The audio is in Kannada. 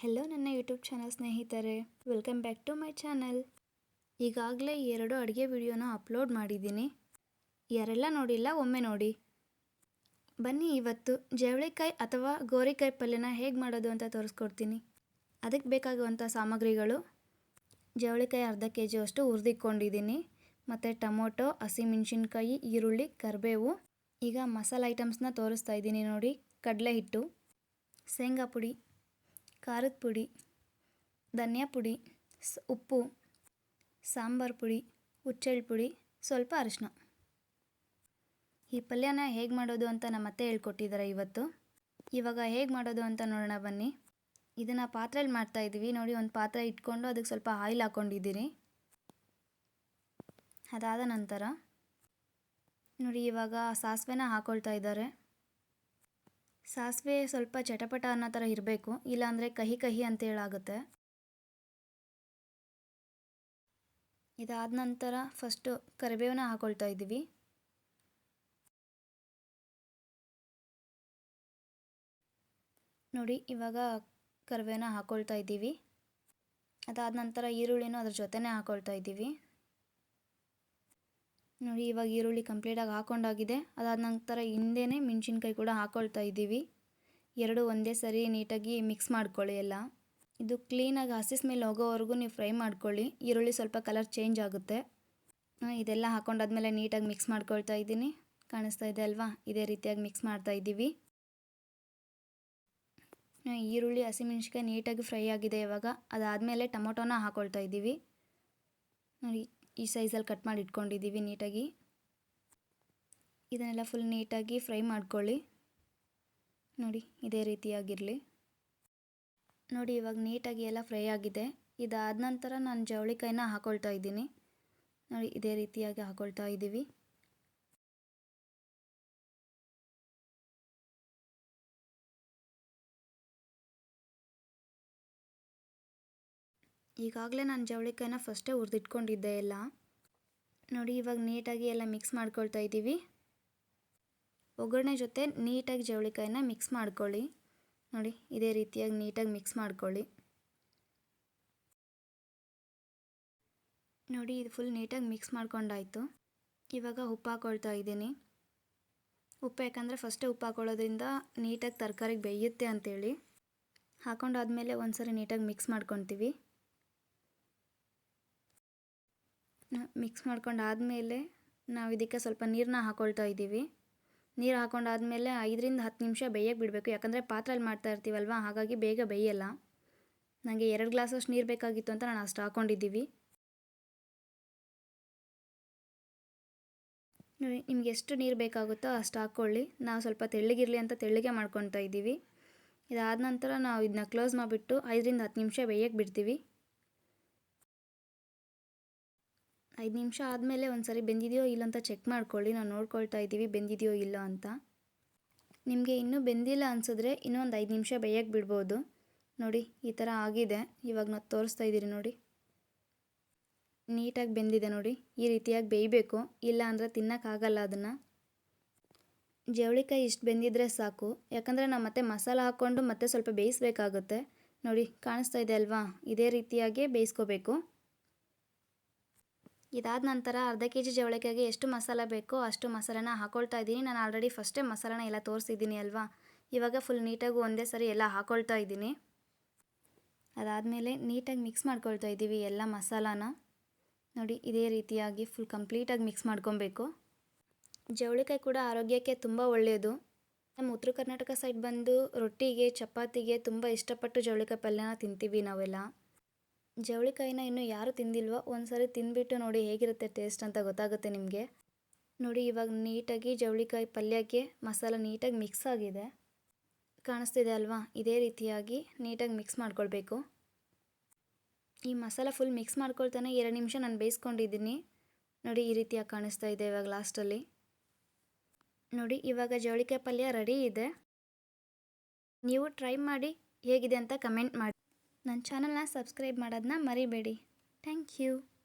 ಹೆಲೋ ನನ್ನ ಯೂಟ್ಯೂಬ್ ಚಾನಲ್ ಸ್ನೇಹಿತರೆ. Welcome back to my channel ಈಗಾಗಲೇ ಎರಡು ಅಡುಗೆ ವಿಡಿಯೋನ ಅಪ್ಲೋಡ್ ಮಾಡಿದ್ದೀನಿ. ಯಾರೆಲ್ಲ ನೋಡಿಲ್ಲ ಒಮ್ಮೆ ನೋಡಿ. ಬನ್ನಿ ಇವತ್ತು ಜವಳಿಕಾಯಿ ಅಥವಾ ಗೋರಿಕಾಯಿ ಪಲ್ಯನ ಹೇಗೆ ಮಾಡೋದು ಅಂತ ತೋರಿಸ್ಕೊಡ್ತೀನಿ. ಅದಕ್ಕೆ ಬೇಕಾಗುವಂಥ ಸಾಮಗ್ರಿಗಳು. ಜವಳಿಕಾಯಿ ಅರ್ಧ ಕೆ ಜಿಯಷ್ಟು ಹುರಿದಿಕ್ಕೊಂಡಿದ್ದೀನಿ ಮತ್ತು ಟೊಮೊಟೊ ಹಸಿಮೆಣ್ಸಿನ್ಕಾಯಿ ಈರುಳ್ಳಿ, ಕರಿಬೇವು. ಈಗ ಮಸಾಲೆ ಐಟಮ್ಸ್ನ ತೋರಿಸ್ತಾ ಇದ್ದೀನಿ ನೋಡಿ. ಕಡಲೆ ಹಿಟ್ಟು, ಶೇಂಗಾ ಪುಡಿ ಖಾರದ ಪುಡಿ, ಧನಿಯಾ ಪುಡಿ, ಸ್ ಉಪ್ಪು, ಸಾಂಬಾರು ಪುಡಿ ಹುಚ್ಚೆಳ್ಳು ಪುಡಿ, ಸ್ವಲ್ಪ ಅರಿಶಿನ. ಈ ಪಲ್ಯನ ಹೇಗೆ ಮಾಡೋದು ಅಂತ ನಮ್ಮ ಅತ್ತೆ ಹೇಳ್ಕೊಟ್ಟಿದ್ದಾರೆ ಇವತ್ತು. ಇವಾಗ ಹೇಗೆ ಮಾಡೋದು ಅಂತ ನೋಡೋಣ ಬನ್ನಿ. ಇದನ್ನು ಪಾತ್ರೆಯಲ್ಲಿ ಮಾಡ್ತಾಯಿದ್ದೀವಿ ನೋಡಿ, ಒಂದು ಪಾತ್ರೆ ಇಟ್ಕೊಂಡು ಅದಕ್ಕೆ ಸ್ವಲ್ಪ ಆಯಿಲ್ ಹಾಕ್ಕೊಂಡಿದ್ದೀನಿ ಅದಾದ ನಂತರ, ನೋಡಿ, ಇವಾಗ ಸಾಸಿವೆನ ಹಾಕ್ಕೊಳ್ತಾ ಇದ್ದಾರೆ. ಸಾಸಿವೆ ಸ್ವಲ್ಪ ಚಟಪಟ ಅನ್ನೋ ಥರ ಇರಬೇಕು, ಇಲ್ಲಾಂದರೆ ಕಹಿ ಕಹಿ ಅಂತೇಳಾಗುತ್ತೆ ಇದಾದ ನಂತರ ಫಸ್ಟು ಕರಿಬೇವನ್ನ ಹಾಕೊಳ್ತಾ ಇದ್ದೀವಿ. ನೋಡಿ, ಇವಾಗ ಕರಿಬೇವನ್ನ ಹಾಕೊಳ್ತಾ ಇದ್ದೀವಿ. ಅದಾದ ನಂತರ ಈರುಳ್ಳಿನೂ ಅದ್ರ ಜೊತೆನೇ ಹಾಕೊಳ್ತಾ ಇದ್ದೀವಿ. ನೋಡಿ, ಇವಾಗ ಈರುಳ್ಳಿ ಕಂಪ್ಲೀಟಾಗಿ ಹಾಕೊಂಡಾಗಿದೆ. ಅದಾದ ನಂತರ ಹಿಂದೆನೇ ಮೆಣಸಿನ್ಕಾಯಿ ಕೂಡ ಹಾಕೊಳ್ತಾ ಇದ್ದೀವಿ. ಎರಡು ಒಂದೇ ಸರಿ ನೀಟಾಗಿ ಮಿಕ್ಸ್ ಮಾಡ್ಕೊಳ್ಳಿ ಎಲ್ಲ. ಇದು ಕ್ಲೀನಾಗಿ ಹಸಿಸ್ ಮೇಲೆ ಹೋಗೋವರೆಗೂ ನೀವು ಫ್ರೈ ಮಾಡ್ಕೊಳ್ಳಿ. ಈರುಳ್ಳಿ ಸ್ವಲ್ಪ ಕಲರ್ ಚೇಂಜ್ ಆಗುತ್ತೆ. ಇದೆಲ್ಲ ಹಾಕೊಂಡಾದ್ಮೇಲೆ ನೀಟಾಗಿ ಮಿಕ್ಸ್ ಮಾಡ್ಕೊಳ್ತಾ ಇದ್ದೀನಿ. ಕಾಣಿಸ್ತಾ ಇದೆ ಅಲ್ವಾ? ಇದೇ ರೀತಿಯಾಗಿ ಮಿಕ್ಸ್ ಮಾಡ್ತಾ ಇದ್ದೀವಿ. ಈರುಳ್ಳಿ ಹಸಿಮೆಣ್ಸಿಕಾಯಿ ನೀಟಾಗಿ ಫ್ರೈ ಆಗಿದೆ ಇವಾಗ. ಅದಾದಮೇಲೆ ಟೊಮೊಟೊನ ಹಾಕ್ಕೊಳ್ತಾ ಇದ್ದೀವಿ. ನೋಡಿ ಈ ಸೈಜಲ್ಲಿ ಕಟ್ ಮಾಡಿ ಇಟ್ಕೊಂಡಿದ್ದೀವಿ ನೀಟಾಗಿ. ಇದನ್ನೆಲ್ಲ ಫುಲ್ ನೀಟಾಗಿ ಫ್ರೈ ಮಾಡ್ಕೊಳ್ಳಿ. ನೋಡಿ, ಇದೇ ರೀತಿಯಾಗಿರಲಿ ನೋಡಿ, ಇವಾಗ ನೀಟಾಗಿ ಎಲ್ಲ ಫ್ರೈ ಆಗಿದೆ. ಇದಾದ ನಂತರ ನಾನು ಜವಳಿಕಾಯಿನ ಹಾಕೊಳ್ತಾ ಇದ್ದೀನಿ. ನೋಡಿ, ಇದೇ ರೀತಿಯಾಗಿ ಹಾಕೊಳ್ತಾ ಇದ್ದೀವಿ. ಈಗಾಗಲೇ ನಾನು ಜವಳಿಕಾಯಿನ ಫಸ್ಟೇ ಹುರಿದಿಟ್ಕೊಂಡಿದ್ದೆ ಎಲ್ಲ. ನೋಡಿ, ಇವಾಗ ನೀಟಾಗಿ ಎಲ್ಲ ಮಿಕ್ಸ್ ಮಾಡ್ಕೊಳ್ತಾ ಇದ್ದೀವಿ. ಒಗ್ಗರಣೆ ಜೊತೆ ನೀಟಾಗಿ ಜವಳಿಕಾಯಿನ ಮಿಕ್ಸ್ ಮಾಡ್ಕೊಳ್ಳಿ. ನೋಡಿ, ಇದೇ ರೀತಿಯಾಗಿ ನೀಟಾಗಿ ಮಿಕ್ಸ್ ಮಾಡ್ಕೊಳ್ಳಿ. ನೋಡಿ, ಇದು ಫುಲ್ ನೀಟಾಗಿ ಮಿಕ್ಸ್ ಮಾಡ್ಕೊಂಡಾಯಿತು. ಇವಾಗ ಉಪ್ಪು ಹಾಕೊಳ್ತಾ ಇದ್ದೀನಿ. ಉಪ್ಪು ಯಾಕಂದರೆ ಫಸ್ಟೇ ಉಪ್ಪು ಹಾಕೊಳ್ಳೋದ್ರಿಂದ ನೀಟಾಗಿ ತರಕಾರಿಗೆ ಬೇಯುತ್ತೆ ಅಂತೇಳಿ. ಹಾಕೊಂಡಾದ್ಮೇಲೆ ಒಂದು ಸರಿ ನೀಟಾಗಿ ಮಿಕ್ಸ್ ಮಾಡ್ಕೊತೀವಿ ಮಿಕ್ಸ್ ಮಾಡ್ಕೊಂಡು ಆದಮೇಲೆ ನಾವು ಇದಕ್ಕೆ ಸ್ವಲ್ಪ ನೀರನ್ನ ಹಾಕ್ಕೊಳ್ತಾ ಇದ್ದೀವಿ. ನೀರು ಹಾಕೊಂಡಾದ್ಮೇಲೆ ಐದರಿಂದ ಹತ್ತು ನಿಮಿಷ ಬೇಯಕ್ಕೆ ಬಿಡಬೇಕು. ಯಾಕಂದರೆ ಪಾತ್ರೆಯಲ್ಲಿ ಮಾಡ್ತಾ ಇರ್ತೀವಲ್ವ? ಹಾಗಾಗಿ ಬೇಗ ಬೇಯಲ್ಲ. ನನಗೆ ಎರಡು ಗ್ಲಾಸಷ್ಟು ನೀರು ಬೇಕಾಗಿತ್ತು ಅಂತ ನಾನು ಅಷ್ಟು ಹಾಕ್ಕೊಂಡಿದ್ದೀವಿ ನೋಡಿ, ನಿಮ್ಗೆ ಎಷ್ಟು ನೀರು ಬೇಕಾಗುತ್ತೋ ಅಷ್ಟು ಹಾಕ್ಕೊಳ್ಳಿ. ನಾವು ಸ್ವಲ್ಪ ತೆಳ್ಳಗಿರಲಿ ಅಂತ ತೆಳ್ಳಗೆ ಮಾಡ್ಕೊತಾ ಇದ್ದೀವಿ. ಇದಾದ ನಂತರ ನಾವು ಇದನ್ನ ಕ್ಲೋಸ್ ಮಾಡಿಬಿಟ್ಟು ಐದರಿಂದ ಹತ್ತು ನಿಮಿಷ ಬೇಯಕ್ಕೆ ಬಿಡ್ತೀವಿ. ಐದು ನಿಮಿಷ ಆದಮೇಲೆ ಒಂದು ಸರಿ ಬೆಂದಿದೆಯೋ ಇಲ್ಲ ಅಂತ ಚೆಕ್ ಮಾಡ್ಕೊಳ್ಳಿ ನಾವು ನೋಡ್ಕೊಳ್ತಾ ಇದ್ದೀವಿ, ಬೆಂದಿದೆಯೋ ಇಲ್ಲ ಅಂತ. ನಿಮಗೆ ಇನ್ನೂ ಬೆಂದಿಲ್ಲ ಅನಿಸಿದ್ರೆ ಇನ್ನೊಂದು ಐದು ನಿಮಿಷ ಬೇಯಕ್ಕೆ ಬಿಡ್ಬೋದು. ನೋಡಿ, ಈ ಥರ ಆಗಿದೆ. ಇವಾಗ ನಾವು ತೋರಿಸ್ತಾ ಇದ್ದೀರಿ ನೋಡಿ. ನೀಟಾಗಿ ಬೆಂದಿದೆ ನೋಡಿ. ಈ ರೀತಿಯಾಗಿ ಬೇಯಬೇಕು. ಇಲ್ಲ ಅಂದರೆ ತಿನ್ನೋಕ್ಕಾಗಲ್ಲ ಅದನ್ನು. ಜವಳಿಕಾಯಿ ಇಷ್ಟು ಬೆಂದಿದ್ರೆ ಸಾಕು. ಯಾಕಂದರೆ ನಾವು ಮತ್ತೆ ಮಸಾಲ ಹಾಕ್ಕೊಂಡು ಮತ್ತೆ ಸ್ವಲ್ಪ ಬೇಯಿಸ್ಬೇಕಾಗುತ್ತೆ. ನೋಡಿ, ಕಾಣಿಸ್ತಾ ಇದೆ ಅಲ್ವಾ? ಇದೇ ರೀತಿಯಾಗಿ ಬೇಯಿಸ್ಕೋಬೇಕು. ಇದಾದ ನಂತರ ಅರ್ಧ ಕೆ ಜಿ ಜವಳಿಕಾಯಿಗೆ ಎಷ್ಟು ಮಸಾಲ ಬೇಕೋ ಅಷ್ಟು ಮಸಾಲನ ಹಾಕೊಳ್ತಾ ಇದ್ದೀನಿ. ನಾನು ಆಲ್ರೆಡಿ ಫಸ್ಟೇ ಮಸಾಲನ ಎಲ್ಲ ತೋರಿಸಿದ್ದೀನಿ ಅಲ್ವಾ? ಇವಾಗ ಫುಲ್ ನೀಟಾಗಿ ಒಂದೇ ಸರಿ ಎಲ್ಲ ಹಾಕೊಳ್ತಾ ಇದ್ದೀನಿ. ಅದಾದಮೇಲೆ ನೀಟಾಗಿ ಮಿಕ್ಸ್ ಮಾಡ್ಕೊಳ್ತಾ ಇದ್ದೀವಿ ಎಲ್ಲ ಮಸಾಲಾನ. ನೋಡಿ, ಇದೇ ರೀತಿಯಾಗಿ ಫುಲ್ ಕಂಪ್ಲೀಟಾಗಿ ಮಿಕ್ಸ್ ಮಾಡ್ಕೊಬೇಕು. ಜವಳಿಕಾಯಿ ಕೂಡ ಆರೋಗ್ಯಕ್ಕೆ ತುಂಬ ಒಳ್ಳೆಯದು. ನಮ್ಮ ಉತ್ತರ ಕರ್ನಾಟಕ ಸೈಡ್ ಬಂದು ರೊಟ್ಟಿಗೆ, ಚಪಾತಿಗೆ ತುಂಬ ಇಷ್ಟಪಟ್ಟು ಜವಳಿಕಾಯಿ ಪಲ್ಯನ ತಿಂತೀವಿ ನಾವೆಲ್ಲ. ಜವಳಿಕಾಯಿನ ಇನ್ನು ಯಾರು ತಿಂದಿಲ್ವೋ ಒಂದು ಸರಿ ತಿಂದುಬಿಟ್ಟು ನೋಡಿ ಹೇಗಿರುತ್ತೆ ಟೇಸ್ಟ್ ಅಂತ ಗೊತ್ತಾಗುತ್ತೆ ನಿಮಗೆ. ನೋಡಿ ಇವಾಗ ನೀಟಾಗಿ ಜವಳಿಕಾಯಿ ಪಲ್ಯಕ್ಕೆ ಮಸಾಲ ನೀಟಾಗಿ ಮಿಕ್ಸ್ ಆಗಿದೆ. ಕಾಣಿಸ್ತಿದೆ ಅಲ್ವಾ? ಇದೇ ರೀತಿಯಾಗಿ ನೀಟಾಗಿ ಮಿಕ್ಸ್ ಮಾಡ್ಕೊಳ್ಬೇಕು. ಈ ಮಸಾಲ ಫುಲ್ ಮಿಕ್ಸ್ ಮಾಡ್ಕೊಳ್ತಾನೆ ಎರಡು ನಿಮಿಷ ನಾನು ಬೇಯಿಸ್ಕೊಂಡಿದ್ದೀನಿ. ನೋಡಿ ಈ ರೀತಿಯಾಗಿ ಕಾಣಿಸ್ತಾ ಇದೆ ಇವಾಗ ಲಾಸ್ಟಲ್ಲಿ ನೋಡಿ ಇವಾಗ ಜವಳಿಕಾಯಿ ಪಲ್ಯ ರೆಡಿ ಇದೆ. ನೀವು ಟ್ರೈ ಮಾಡಿ ಹೇಗಿದೆ ಅಂತ ಕಮೆಂಟ್ ಮಾಡಿ. ನನ್ನ ಚಾನಲ್ನ ಸಬ್ಸ್ಕ್ರೈಬ್ ಮಾಡೋದನ್ನ ಮರಿಬೇಡಿ. Thank you.